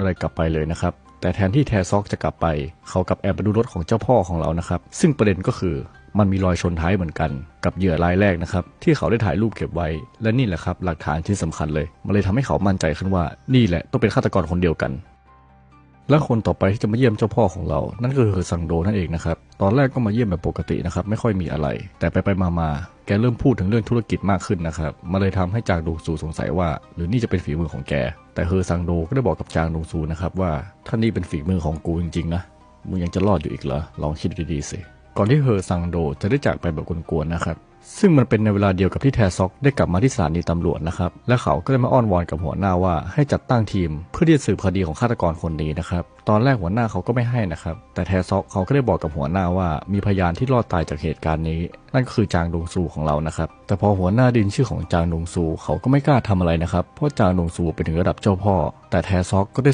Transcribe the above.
อะไรกลับไปเลยนะครับ แต่แทนที่แทซอกจะกลับไป เขากับแอบไปดูรถของเจ้าพ่อของเรานะครับ ซึ่งประเด็นก็คือมันมีรอยชนท้ายเหมือนกัน กับเหยื่อรายแรกนะครับ ที่เขาได้ถ่ายรูปเก็บไว้ และนี่แหละครับ หลักฐานที่สำคัญเลย มันเลยทำให้เขามั่นใจขึ้นว่านี่แหละต้องเป็นฆาตกรคนเดียวกัน และคนต่อไปที่จะมาเยี่ยมเจ้าพ่อของเรา นั่นก็คือซังโดนั่นเองนะครับ ตอนแรกก็มาเยี่ยมแบบปกตินะครับ ไม่ค่อยมีอะไร แต่ไปไปมามาแกเริ่มพูดถึงเรื่องธุรกิจมากขึ้นนะครับมันเลยทำให้จางดงซูสงสัยว่า หรือนี่จะเป็นฝีมือของแก แต่เฮอซังโดก็ได้บอกกับจางดงซูนะครับว่าถ้านี่เป็นฝีมือของกูจริงๆนะ มึงยังจะรอดอยู่อีกเหรอ ลองคิดดีๆสิ ก่อนที่เฮอซังโดจะได้จากไปแบบกวนๆนะครับ ซึ่งมันเป็นในเวลาเดียวกับที่แทซอกได้กลับมาที่สถานีตำรวจนะครับ และเขาก็ได้มาอ้อนวอนกับหัวหน้าว่าให้จัดตั้งทีมเพื่อที่จะสืบคดีของฆาตกรคนนี้นะครับ ตอนแรกหัวหน้าเขาก็ไม่ให้นะครับ แต่แทซอกเขาก็ได้บอกกับหัวหน้าว่ามีพยานที่รอดตายจากเหตุการณ์นี้ นั่นก็คือจางดงซูของเรานะครับ แต่พอหัวหน้าดินชื่อของจางดงซูเขาก็ไม่กล้าทำอะไรนะครับ เพราะจางดงซูเป็นถึงระดับเจ้าพ่อ แต่แทซอกก็ได้